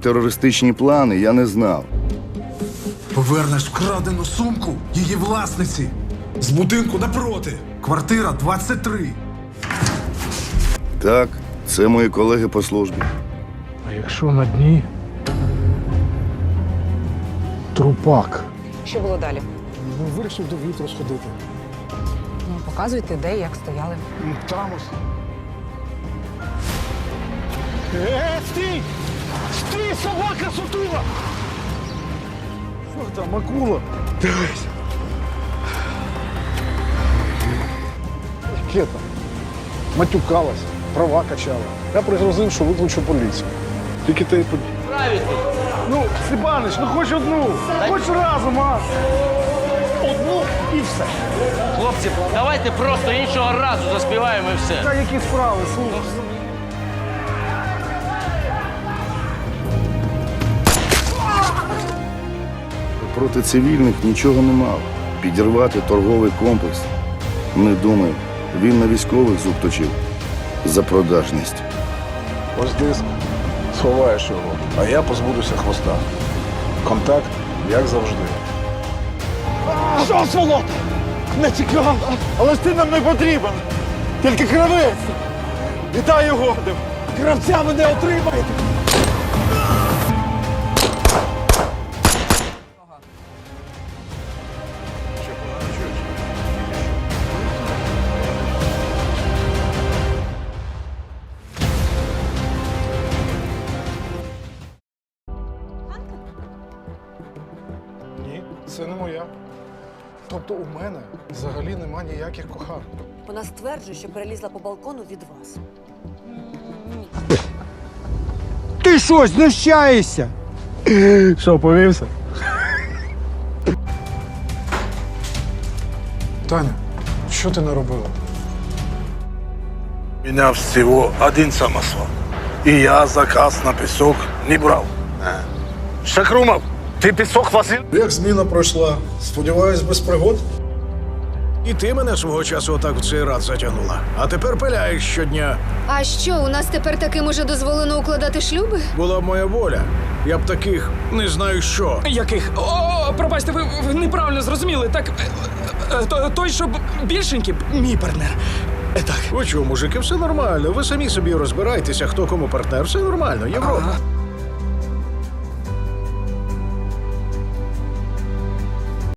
терористичні плани, я не знав. Повернеш вкрадену сумку її власниці. З будинку напроти. Квартира 23. Так, це мої колеги по службі. А якщо на дні трупак? Що було далі? Ну, вирішив до вітру сходити. Ну, показуйте, де і як стояли. Ну, Там ось. Е, стій! Стій, собака сутула! Що там, акула? Дивись. Яке там? Матюкалась, права качала. Я пригрозив, що викличу поліцію. Тільки ти под... Ну, Степанич, ну хоч одну, хоч разом, а! Одну і все. Хлопці, давайте просто іншого разу заспіваємо і все. Та які справи, слухай. Проти цивільних нічого не мав. Підірвати торговий комплекс. Не думаю, він на військових зуб точив за продажність. Ось диск. Сховаєш його, а я позбудуся хвоста. Контакт, як завжди. Що, сволота? Не цікаво, але ж ти нам не потрібен. Тільки кравець. Вітаю гордим. Кравця ви не отримаєте. Це не моя. Тобто у мене взагалі нема ніяких коханок. Вона стверджує, що перелізла по балкону від вас. Ти що, знущаєшся? Що, повівся? Таня, що ти наробила? Меня всего один самосвал. И я заказ на песок не брал. Шакрумов, ты песок возил? Як зміна пройшла? Сподіваюсь, без пригод? І ти мене свого часу отак в цей рад затягнула. А тепер пиляєш щодня. А що, у нас тепер таким уже дозволено укладати шлюби? Була б моя воля. Я б таких не знаю що. Яких? О, пробачте, ви, ви неправильно зрозуміли. Так, е, е, то- той, що б- більшенький, мій партнер. Е, Так. Ви чого, мужики, все нормально. Ви самі собі розбирайтеся, хто кому партнер. Все нормально, Європа. Ага.